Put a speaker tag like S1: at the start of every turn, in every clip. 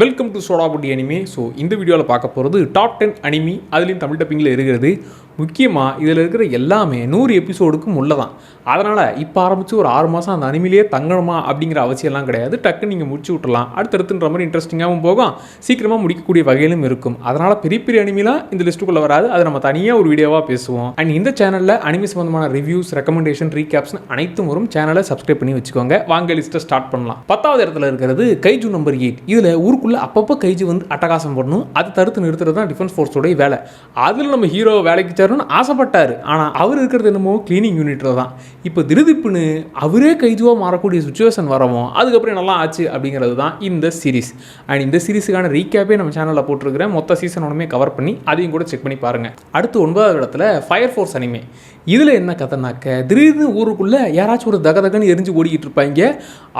S1: Welcome to Sodaputti anime so இந்த வீடியோவில் பார்க்க போகிறது டாப் டென் அனிமி அதுலேயும் தமிழ் டப்பிங்கில் இருக்கிறது. முக்கியமாக இதில் இருக்கிற எல்லாமே நூறு எபிசோடுக்கும் உள்ளே தான் அதனால் இப்போ ஆரம்பித்து ஒரு ஆறு மாதம் அந்த அனிமிலேயே தங்கணுமா அப்படிங்கிற அவசியம்லாம் கிடையாது. டக்குன்னு நீங்கள் முடிச்சு விட்றலாம் அடுத்தடுத்துன்ற மாதிரி இன்ட்ரெஸ்டிங்காகவும் போகும். சீக்கிரமாக முடிக்கக்கூடிய வகையிலும் இருக்கும். அதனால் பெரிய பெரிய அனிமிலாம் இந்த லிஸ்ட்டுக்குள்ளே வராது. அதை நம்ம தனியாக ஒரு வீடியோவாக பேசுவோம். அண்ட் இந்த சேனலில் அனிமி சம்மந்தமான ரிவ்யூஸ் ரெக்கமெண்டேஷன் ரீகேப்ஸ் அனைத்தும் வரும். சேனலை சப்ஸ்கிரைப் பண்ணி வச்சுக்கோங்க. வாங்க லிஸ்ட்டை ஸ்டார்ட் பண்ணலாம். பத்தாவது இடத்துல இருக்கிறது கைஜு நம்பர் எயிட் இதில் ஊருக்குள்ளே அப்பப்போ கைஜு வந்து அட்டகாசம் பண்ணணும் அதை தடுத்து நிறுத்துறது தான் டிஃபென்ஸ் ஃபோர்ஸோடைய வேலை. அதில் நம்ம ஹீரோ வேலைக்கு சேரணும்னு ஆசைப்பட்டார். ஆனால் அவர் இருக்கிறது என்னமோ கிளீனிங் யூனிட்டில் தான். இப்போ திருதிப்புன்னு அவரே கைதுவாக மாறக்கூடிய சுச்சுவேஷன் வரவும் அதுக்கப்புறம் நல்லா ஆச்சு அப்படிங்கிறது தான் இந்த சீரிஸ் அண்ட் இந்த சீரிஸுக்கான ரீகேப்பே நம்ம சேனலில் போட்டிருக்கிறேன் மொத்த சீசன் ஒன்றுமே கவர் பண்ணி அதையும் கூட செக் பண்ணி பாருங்கள் அடுத்து ஒன்பதாவது இடத்துல ஃபயர் ஃபோர்ஸ் அனிமே இதில் என்ன கதைனாக்க திடீர்னு ஊருக்குள்ளே யாராச்சும் ஒரு தகதகன்னு எரிஞ்சு ஓடிக்கிட்டு இருப்பாங்க.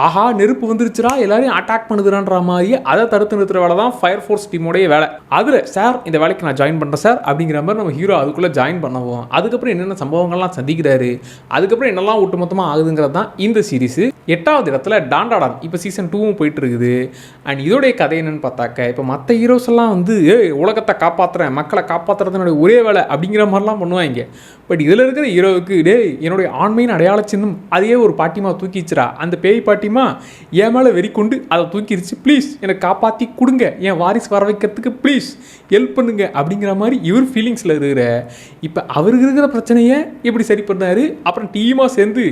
S1: ஆஹா நெருப்பு வந்துருச்சுரா எல்லாரையும் அட்டாக் பண்ணுதுறான்ற மாதிரி அதை தடுத்து நிறுத்துற வேலை தான் ஃபயர் ஃபோர்ஸ் டீமோடைய வேலை. அதில் சார் இந்த வேலைக்கு நான் ஜாயின் பண்ணுறேன் சார் அப்படிங்கிற மாதிரி நம்ம ஹீரோ அதுக்குள்ளே ஜாயின் பண்ணவும் அதுக்கப்புறம் என்னென்ன சம்பவங்கள்லாம் சந்திக்கிறாரு அதுக்கப்புறம் என்னெல்லாம் ஒட்டுமொத்தமாக ஆகுதுங்கிறது தான் இந்த சீரிஸு எட்டாவது இடத்துல டாண்டாடான் இப்போ சீசன் டூவும் போயிட்டு இருக்குது அண்ட் இதோடைய கதை என்னென்னு பார்த்தாக்க இப்போ மற்ற ஹீரோஸ் எல்லாம் வந்து உலகத்தை காப்பாற்றுறேன் மக்களை காப்பாற்றுறதுனுடைய ஒரே வேலை அப்படிங்கிற மாதிரிலாம் பண்ணுவாங்க. பட் இதில் இருக்கிற ஹீரோவுக்கு டே என்னுடைய ஆண்மையின் அடையாள சின்னம் அதையே ஒரு பாட்டிமா தூக்கிச்சிரா அந்த பேய் பாட்டிமா என் மேலே வெறி கொண்டு அதை தூக்கிடுச்சு. ப்ளீஸ் என்னை காப்பாற்றி கொடுங்க. என் வாரிசு வர வைக்கிறதுக்கு ப்ளீஸ் ஹெல்ப் பண்ணுங்க. அப்படிங்கிற மாதிரி இவர் ஃபீலிங்ஸில் இருக்கிற இப்போ அவருக்கு இருக்கிற பிரச்சனையை எப்படி சரி பண்ணாரு? அப்புறம் டீமாக சேர்ந்து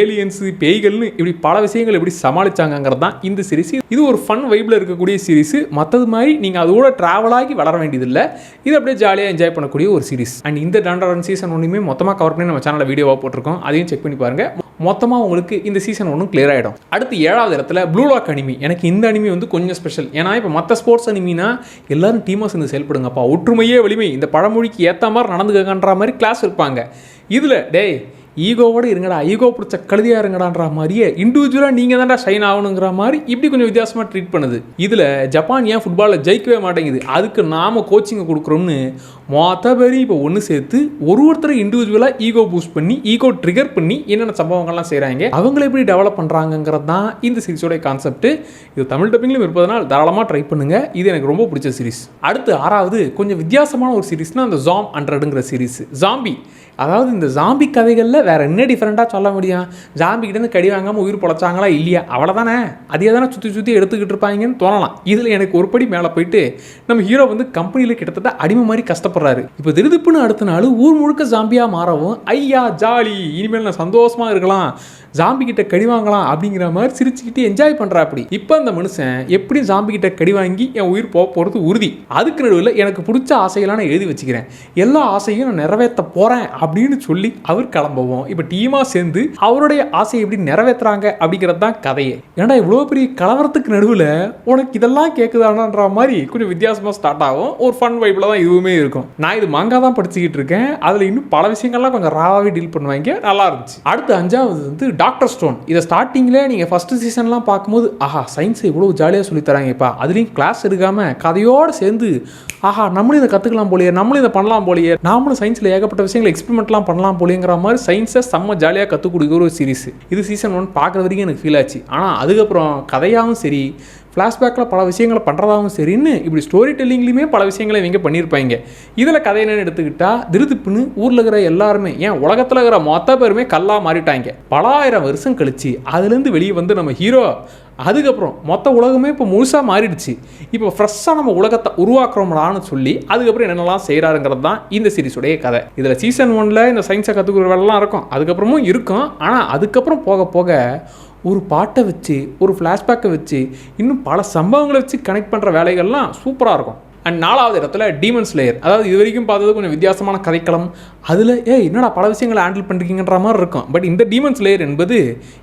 S1: ஏலியன்ஸு பேய்கள்னு இப்படி பல விஷயங்கள் எப்படி சமாளிச்சாங்கங்கிறது தான் இந்த சீரிஸ் இது ஒரு ஃபன் வைப்பில் இருக்கக்கூடிய சீரிஸ் மற்றது மாதிரி நீங்கள் அதோட ட்ராவல் ஆகி வளர வேண்டியதில்லை. இது அப்படியே ஜாலியாக என்ஜாய் பண்ணக்கூடிய ஒரு சீரிஸ் அண்ட் இந்த டாண்டரன் சீசன் ஒன்றுமே மொத்தமாக கவர் பண்ணி நம்ம சேனலில் வீடியோவாக போட்டிருக்கோம். அதையும் செக் பண்ணி பாருங்கள் மொத்தமாக உங்களுக்கு இந்த சீசன் ஒன்றும் கிளியர் ஆகிடும் அடுத்து ஏழாவது இடத்துல ப்ளூ லாக் அனிமி எனக்கு இந்த அனிமி வந்து கொஞ்சம் ஸ்பெஷல் ஏன்னா இப்போ மற்ற ஸ்போர்ட்ஸ் அனிமினா எல்லாரும் டீமாக சேர்ந்து செயல்படுங்கப்பா. ஒற்றுமையே வலிமை. இந்த பழமொழிக்கு ஏற்ற மாதிரி நடந்துக்கன்ற மாதிரி கிளாஸ் இருப்பாங்க. இதில் டேய் ஈகோவோட இருங்கடா ஈகோ பிடிச்ச கழுதியாக இருங்கடான்ற மாதிரியே இண்டிவிஜுவலாக நீங்கள் தான்டா ஷைன் ஆகணுங்கிற மாதிரி இப்படி கொஞ்சம் வித்தியாசமாக ட்ரீட் பண்ணுது. இதில் ஜப்பான் ஏன் ஃபுட்பாலில் ஜெயிக்கவே மாட்டேங்குது? அதுக்கு நாம் கோச்சிங்கை கொடுக்குறோம்னு மொத்த பேரையும் இப்போ ஒன்று சேர்த்து ஒரு ஒருத்தரை இண்டிவிஜுவலாக ஈகோ பூஸ்ட் பண்ணி ஈகோ ட்ரிகர் பண்ணி என்னென்ன சம்பவங்கள்லாம் செய்கிறாங்க அவங்கள எப்படி டெவலப் பண்ணுறாங்கங்கிறது தான் இந்த சீரிஸோடைய கான்செப்ட் இது தமிழ் டப்பிங்லையும் இருப்பதனால் தாராளமாக ட்ரை பண்ணுங்கள் இது எனக்கு ரொம்ப பிடிச்ச சீரிஸ் அடுத்து ஆறாவது கொஞ்சம் வித்தியாசமான ஒரு சீரிஸ்னால் அந்த ஜாம் ஹண்ட்ரடுங்கிற சீரிஸ் ஜாம்பி அதாவது இந்த ஜாம்பி கதைகளில் வேறு என்ன டிஃப்ரெண்ட்டாக சொல்ல முடியும்? ஜாம்பிக்கிட்டேருந்து கடி வாங்காமல் உயிர் பொழைச்சாங்களா இல்லையா? அவ்வளோதானே அதே தானே சுற்றி சுற்றி எடுத்துக்கிட்டு இருப்பாங்கன்னு தோணலாம். இதில் எனக்கு ஒரு படி மேலே போயிட்டு நம்ம ஹீரோ வந்து கம்பெனியில் கிட்டத்தட்ட அடிமை மாதிரி கஷ்டப்படுறாரு. இப்போ திருதுப்புன்னு அடுத்த நாள் ஊர் முழுக்க ஜாம்பியாக மாறவும் ஐயா ஜாலி இனிமேல் நான் சந்தோஷமாக இருக்கலாம். ஜாம்பி கிட்ட கடி வாங்கலாம் அப்படிங்கிற மாதிரி சிரிச்சுக்கிட்டு என்ஜாய் பண்ணுறா அப்படி. இப்போ அந்த மனுஷன் எப்படி ஜாம்பி கிட்ட கடி வாங்கி என் உயிர் போக போகிறது உறுதி. அதுக்கு நடுவில் எனக்கு பிடிச்ச ஆசையெல்லாம் நான் எழுதி வச்சுக்கிறேன். எல்லா ஆசையும் நான் நிறைவேற்ற போகிறேன் அப்படின்னு சொல்லி அவர் கிளம்புவோம். இப்போ டீமாக சேர்ந்து அவருடைய ஆசையை எப்படி நிறைவேற்றுறாங்க அப்படிங்கிறது தான் கதையே. ஏன்னா இவ்வளோ பெரிய கலவரத்துக்கு நடுவில் உனக்கு இதெல்லாம் கேட்குதானான்ற மாதிரி கொஞ்சம் வித்தியாசமாக ஸ்டார்ட் ஆகும். ஒரு ஃபன் வைப்பில் தான் இதுவுமே இருக்கும். நான் இது மாங்கா தான் படிச்சுக்கிட்டு இருக்கேன். அதில் இன்னும் பல விஷயங்கள்லாம் கொஞ்சம் ராவாகவே டீல் பண்ணுவாங்க. நல்லா இருந்துச்சு. அடுத்து அஞ்சாவது வந்து டாக்டர் டாக்டர் ஸ்டோன் இதை ஸ்டார்டிங்கில் நீங்கள் ஃபஸ்ட்டு சீசன்லாம் பார்க்கும்போது ஆஹா சயின்ஸை இவ்வளோ ஜாலியாக சொல்லி தராங்கப்பா. அதுலேயும் கிளாஸ் எடுக்காமல் கதையோடு சேர்ந்து ஆஹா நம்மளும் இதை கற்றுக்கலாம் போலியே நம்மளும் இதை பண்ணலாம் போலியே நாமளும் சயின்ஸில் ஏகப்பட்ட விஷயங்களை எக்ஸ்பெரிமெண்ட்லாம் பண்ணலாம் போலிங்கிற மாதிரி சயின்ஸை செம்ம ஜாலியாக கற்றுக் கொடுக்குற ஒரு சீரிஸ் இது சீசன் ஒன் பார்க்குற வரைக்கும் எனக்கு ஃபீல் ஆச்சு. ஆனால் அதுக்கப்புறம் கதையாகவும் சரி ஃப்ளாஷ்பேக்கில் பல விஷயங்களை பண்ணுறதாகவும் சரின்னு இப்படி ஸ்டோரி டெல்லிங்லேயுமே பல விஷயங்களை இவங்க பண்ணியிருப்பாங்க இதில் கதை என்னென்னு எடுத்துக்கிட்டால் திருதுப்புன்னு ஊரில் இருக்கிற எல்லாருமே ஏன் உலகத்தில் இருக்கிற மொத்த பேருமே கல்லாக மாறிட்டாங்க. பலாயிரம் வருஷம் கழிச்சு அதுலேருந்து வெளியே வந்து நம்ம ஹீரோ அதுக்கப்புறம் மொத்த உலகமே இப்போ முழுசாக மாறிடுச்சு. இப்போ ஃப்ரெஷ்ஷாக நம்ம உலகத்தை உருவாக்குறோம்லான்னு சொல்லி அதுக்கப்புறம் என்னென்னலாம் செய்கிறாருங்கிறது தான் இந்த சீரிஸுடைய கதை. இதில் சீசன் ஒனில் இந்த சயின்ஸை கற்றுக்கிற வேலைலாம் இருக்கும். அதுக்கப்புறமும் இருக்கும். ஆனால் அதுக்கப்புறம் போக போக ஒரு பாட்டை வச்சு ஒரு ஃப்ளாஷ்பேக்கை வச்சு இன்னும் பல சம்பவங்களை வச்சு கனெக்ட் பண்ணுற வேலைகள்லாம் சூப்பராக இருக்கும். அண்ட் நாலாவது இடத்துல டீமன் ஸ்லேயர் அதாவது இது வரைக்கும் பார்த்தது கொஞ்சம் வித்தியாசமான கதைக்களம். அதில் ஏ என்னடா பல விஷயங்களை ஹேண்டில் பண்ணுறீங்கன்ற மாதிரி இருக்கும். பட் இந்த டீமன் ஸ்லேயர் என்பது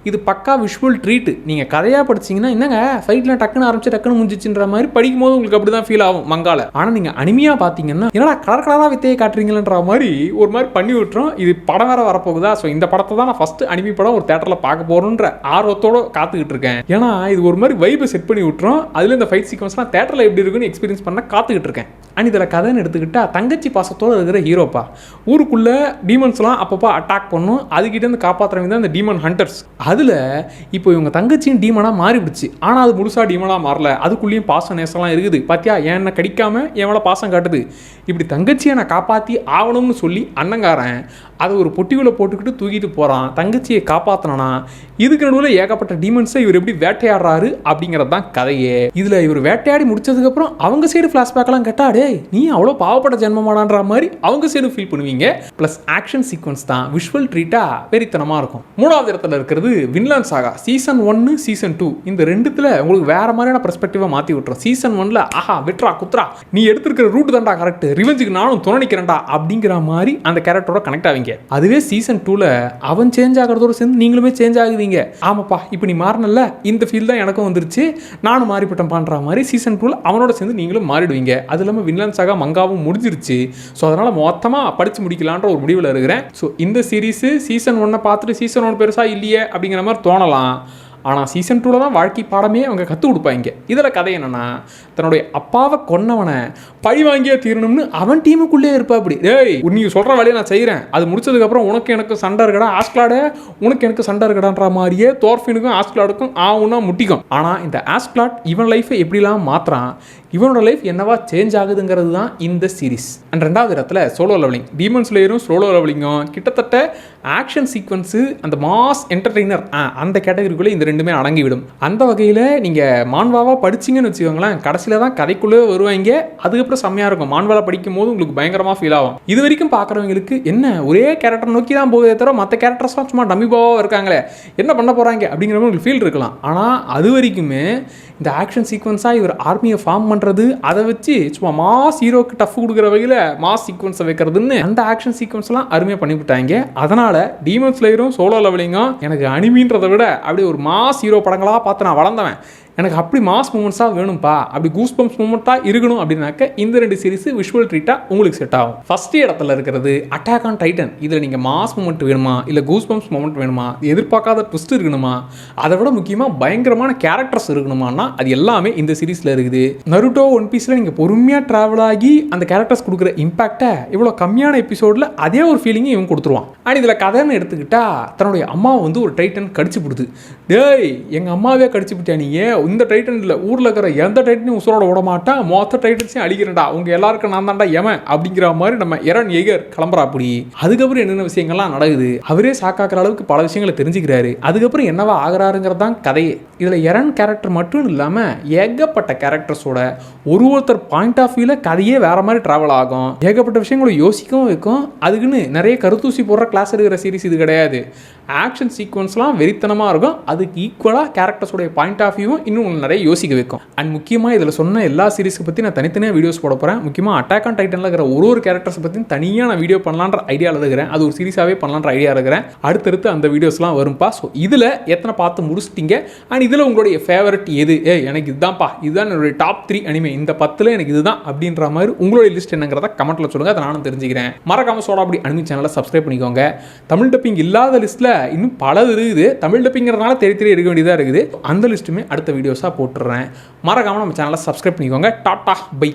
S1: இது பக்கா விஷுவல் ட்ரீட் நீங்கள் கதையாக படிச்சீங்கன்னா என்னங்க ஃபைட்டில் டக்குன்னு ஆரம்பிச்சு டக்குன்னு முடிஞ்சிச்சுன்ற மாதிரி படிக்கும் போது உங்களுக்கு அப்படி தான் ஃபீல் ஆகும் மங்கால. ஆனால் நீங்கள் அனிமையாக பார்த்தீங்கன்னா என்னடா கலர் கலராக வித்தையை காட்டுறீங்களன்ற மாதிரி ஒரு மாதிரி பண்ணி விட்டுரும். இது படம் வேற வரப்போகுதா? ஸோ இந்த படத்தை தான் நான் ஃபஸ்ட்டு அனிமி படம் ஒரு தேட்டரில் பார்க்க போகிறோன்ற ஆர்வத்தோட காத்துக்கிட்டு இருக்கேன். ஏன்னா இது ஒரு மாதிரி வைப்பை செட் பண்ணி விட்டுரும். அதில் இந்த ஃபைட் சீக்வன்ஸ்லாம் தேட்டரில் எப்படி இருக்குன்னு எக்ஸ்பீரியன்ஸ் பண்ண பார்த்துக்கிட்டு இருக்கேன். அண்ட் இதில் கதைன்னு எடுத்துக்கிட்டால் தங்கச்சி பாசத்தோடு இருக்கிற ஹீரோப்பா ஊருக்குள்ளே டீமன்ஸ்லாம் அப்பப்போ அட்டாக் பண்ணும். அதுக்கிட்டேருந்து காப்பாற்றுறவங்க தான் இந்த டீமன் ஹண்டர்ஸ் அதில் இப்போ இவங்க தங்கச்சியும் டீமனாக மாறிவிடுச்சு. ஆனால் அது முழுசாக டீமனாக மாறல. அதுக்குள்ளேயும் பாசம் நேசம்லாம் இருக்குது. பார்த்தியா ஏன் கடிக்காமல் எவ்வளோ பாசம் காட்டுது? இப்படி தங்கச்சியை நான் காப்பாற்றி ஆகணும்னு சொல்லி அண்ணங்காரன் அதை ஒரு பொட்டிக்குள்ளே போட்டுக்கிட்டு தூக்கிட்டு போகிறான் தங்கச்சியை காப்பாற்றினா இதுக்கு நடுவில் ஏகப்பட்ட டீமன்ஸை இவர் எப்படி வேட்டையாடுறாரு அப்படிங்கிறது தான் கதையே. இதில் இவர் வேட்டையாடி முடிச்சதுக்கப்புறம் அவங்க சைடு ஃப்ளாஷ்பேக்கெல்லாம் கேட்டா டேய் நீ அவ்வளோ பாவப்பட்ட ஜென்மமாடான்ற மாதிரி அவங்க சைடு ஃபீல் பண்ணுவீங்க. ப்ளஸ் ஆக்ஷன் சீக்வன்ஸ் தான். விஷுவல் ட்ரீட்டாக வெறித்தனமாக இருக்கும். மூணாவது இடத்துல இருக்கிறது வின்லான் சாகா சீசன் ஒன்று சீசன் டூ இந்த ரெண்டுத்தில் உங்களுக்கு வேற மாதிரியான பெர்ஸ்பெக்டிவாக மாற்றி விட்டுரும். சீசன் ஒன்ல ஆஹா விட்ரா குத்ரா நீ எடுத்திருக்கிற ரூட் தான்டா கரெக்ட் ரிவெஞ்சுக்கு நானும் துணைக்கிறேன்டா அப்படிங்கிற மாதிரி அந்த கேரக்டரோட கனெக்ட் ஆவீங்க. அதுவே சீசன் டூவில் அவன் சேஞ்ச் ஆகிறதோட சேர்ந்து நீங்களுமே சேஞ்ச் ஆகுவீங்க. ஆமாப்பா இப்போ நீ மாறினல இந்த ஃபீல் தான் எனக்கும் வந்துருச்சு. நானும் மாறிப்பட்டேன் பண்ணுற மாதிரி சீசன் டூவில் அவனோட சேர்ந்து நீங்களும் மாறிடுவீங்க. அது இல்லாமல் வின்லாண்ட் சாகா மங்காவும் முடிஞ்சிருச்சு. ஸோ அதனால் மொத்தமாக படித்து முடிக்கலான்ற ஒரு முடிவில் இருக்கிறேன். ஸோ இந்த சீரீஸு சீசன் ஒன்னை பார்த்துட்டு சீசன் ஒன் பெருசாக இல்லையே அப்படிங்கிற மாதிரி தோணலாம். ஆனால் சீசன் டூவில் தான் வாழ்க்கை பாடமே அவங்க கற்றுக் கொடுப்பாங்க. இதில் கதை என்னென்னா தன்னுடைய அப்பாவை கொன்னவனை பழி வாங்கியே தீரணும்னு அவன் டீமுக்குள்ளே இருப்பா அப்படி. ஏய் நீ சொல்கிற வேலையை நான் செய்கிறேன் அது முடிச்சதுக்கப்புறம் உனக்கு எனக்கு சண்டை இருக்கடா ஆஸ்கிளாடே உனக்கு எனக்கு சண்டை இருக்கடான்ற மாதிரியே தோர்ஃபினுக்கும் ஆஸ்கிளாடுக்கும் ஆவுன்னா முட்டிக்கும். ஆனால் இந்த ஆஸ்கிளாட் இவன் லைஃப்பை எப்படிலாம் மாற்றுறான் இவனோட லைஃப் என்னவா சேஞ்ச் ஆகுதுங்கிறது தான் இந்த சீரிஸ் அண்ட் ரெண்டாவது இடத்துல சோலோ லெவலிங் டீமன் ஸ்லேயரும் சோலோ லெவலிங்கும் கிட்டத்தட்ட ஆக்ஷன் சீக்வன்ஸு அந்த மாஸ் என்டர்டெய்னர் அந்த கேட்டகரிக்குள்ளே இந்த ரெண்டுமே அடங்கிவிடும். அந்த வகையில் நீங்கள் மான்வாவாக படிச்சிங்கன்னு வச்சுக்கோங்களேன் கடைசியில் தான் கதைக்குள்ளே வருவாங்க அதுக்கப்புறம் செம்மையாக இருக்கும். மான்வாலா படிக்கும் போது உங்களுக்கு பயங்கரமாக ஃபீல் ஆகும். இது வரைக்கும் பார்க்குறவங்களுக்கு என்ன ஒரே கேரக்டர் நோக்கி தான் போகுதே தவிர மற்ற கேரக்டர்ஸ்லாம் சும்மா டமிபாவாக இருக்காங்களே என்ன பண்ண போகிறாங்க அப்படிங்கிற மாதிரி உங்களுக்கு ஃபீல் இருக்கலாம். ஆனால் அது வரைக்குமே இந்த ஆக்ஷன் சீக்வன்ஸாக இவர் ஆர்மியை ஃபார்ம் பண்ணுற பண்ணுறது அதை வச்சு சும்மா மாஸ் ஹீரோக்கு டஃப் கொடுக்குற வகையில் மாஸ் சீக்வன்ஸை வைக்கிறதுன்னு அந்த ஆக்ஷன் சீக்வன்ஸ்லாம் அருமையாக பண்ணிவிட்டாங்க அதனால் டீமன் ஸ்லேயரும் சோலோ லெவலிங்கும் எனக்கு அனிமின்றதை விட அப்படியே ஒரு மாஸ் ஹீரோ படங்களாக பார்த்து நான் வளர்ந்தவன். எனக்கு அப்படி மாஸ் மூமெண்ட்ஸாக வேணும்ப்பா அப்படி கூஸ் பம்ப்ஸ் மூமெண்ட்டாக இருக்கணும் அப்படின்னாக்க இந்த ரெண்டு சீரிஸ் விஷுவல் ட்ரீட்டாக உங்களுக்கு செட் ஆகும். ஃபஸ்ட் இடத்துல இருக்கிறது அட்டாக் ஆன் டைட்டன் இதில் நீங்கள் மாஸ் மூமெண்ட் வேணுமா? இல்லை கூஸ் பம்ப்ஸ் மூமெண்ட் வேணுமா எதிர்பார்க்காத ட்விஸ்ட் இருக்கணுமா? அதை விட முக்கியமாக பயங்கரமான கேரக்டர்ஸ் இருக்கணுமானா அது எல்லாமே இந்த சீரிஸில் இருக்குது. நருட்டோ ஒன் பீஸில் நீங்கள் பொறுமையாக ட்ராவல் ஆகி அந்த கேரக்டர்ஸ் கொடுக்குற இம்பாக்டை இவ்வளோ கம்மியான எபிசோடில் அதே ஒரு ஃபீலிங்கை இவன் கொடுத்துருவான். அண்ட் இதில் கதைன்னு எடுத்துக்கிட்டால் தன்னுடைய அம்மாவை வந்து ஒரு டைட்டன் கடிச்சு கொடுத்து டேய் எங்கள் அம்மாவே கடிச்சு விட்டியா நீ? இந்த டைட்டன் இல்லை ஊரில் இருக்கிற எந்த டைட்டனையும் உசுரோட விட மாட்டேன் மொத்த டைட்டன்ஸையும் அழிக்கிறேன்டா. உங்க எல்லாருக்கும் நான் தான்டா எவன் அப்படிங்கிற மாதிரி நம்ம எரன் எகர் கிளம்புறா அப்படி. அதுக்கப்புறம் என்னென்ன விஷயங்கள்லாம் நடக்குது? அவரே சாக்காக்குற அளவுக்கு பல விஷயங்களை தெரிஞ்சுக்கிறாரு. அதுக்கப்புறம் என்னவா ஆகிறாருங்கிறது தான் கதையே. இதில் எரன் கேரக்டர் மட்டும் இல்லாமல் ஏகப்பட்ட கேரக்டர்ஸோட ஒரு ஒருத்தர் பாயிண்ட் ஆஃப் வியூவில் கதையே வேற மாதிரி ட்ராவல் ஆகும். ஏகப்பட்ட விஷயங்களை யோசிக்கவும் வைக்கும். அதுக்குன்னு நிறைய கருத்தூசி போடுற கிளாஸ் இருக்கிற சீரிஸ் இது கிடையாது. ஆக்ஷன் சீக்வன்ஸ்லாம் வெறித்தனமாக இருக்கும். அதுக்கு ஈக்குவலாக கேரக்டர்ஸோடைய பாயிண்ட் ஆஃப் வியூவும் இன்னும் நிறைய யோசிக்க வைக்கும். அண்ட் முக்கியமாக இதில் சொன்ன எல்லா சீரிஸ்க்கு பற்றி நான் தனித்தனியாக வீடியோஸ் போட போகிறேன் முக்கியமாக அட்டாக் ஆன் டைட்டனில் இருக்கிற ஒரு ஒரு கேரக்டர்ஸ் பற்றி தனியாக நான் வீடியோ பண்ணலான்ற ஐடியாவில் இருக்கிறேன். அது ஒரு சீரிஸாகவே பண்ணலான்ற ஐடியா இருக்கிறேன். அடுத்தடுத்து அந்த வீடியோஸ்லாம் வரும்ப்பா ஸோ இதில் எத்தனை பார்த்து முடிச்சிட்டிங்க? அண்ட் இதில் உங்களுடைய ஃபேவரட் எது? ஏ எனக்கு இதுதான்ப்பா. இதுதான் என்னுடைய டாப் த்ரீ அனிமே இந்த பத்தில் எனக்கு இதுதான் அப்படின்ற மாதிரி உங்களுடைய லிஸ்ட் என்னங்கிறத கமெண்ட்டில் சொல்லுங்கள் அதை நானும் தெரிஞ்சுக்கிறேன். மறக்காம சோடா அப்படி அனிமி சேனலை சப்ஸ்கிரைப் பண்ணிக்கோங்க. தமிழ் டப்பிங் இல்லாத லிஸ்ட்டில் இன்னும் பலது இருக்குது. தமிழ் டப்பிங்கிறதுனால தெரிய தெரிய இருக்க வேண்டியதாக இருக்குது. அந்த லிஸ்ட்டுமே அடுத்த வீடியோ வீடியோஸாக போட்டுடுறேன் மறக்காமல் நம்ம சேனலை சப்ஸ்கிரைப் பண்ணிக்கோங்க. Tata bye.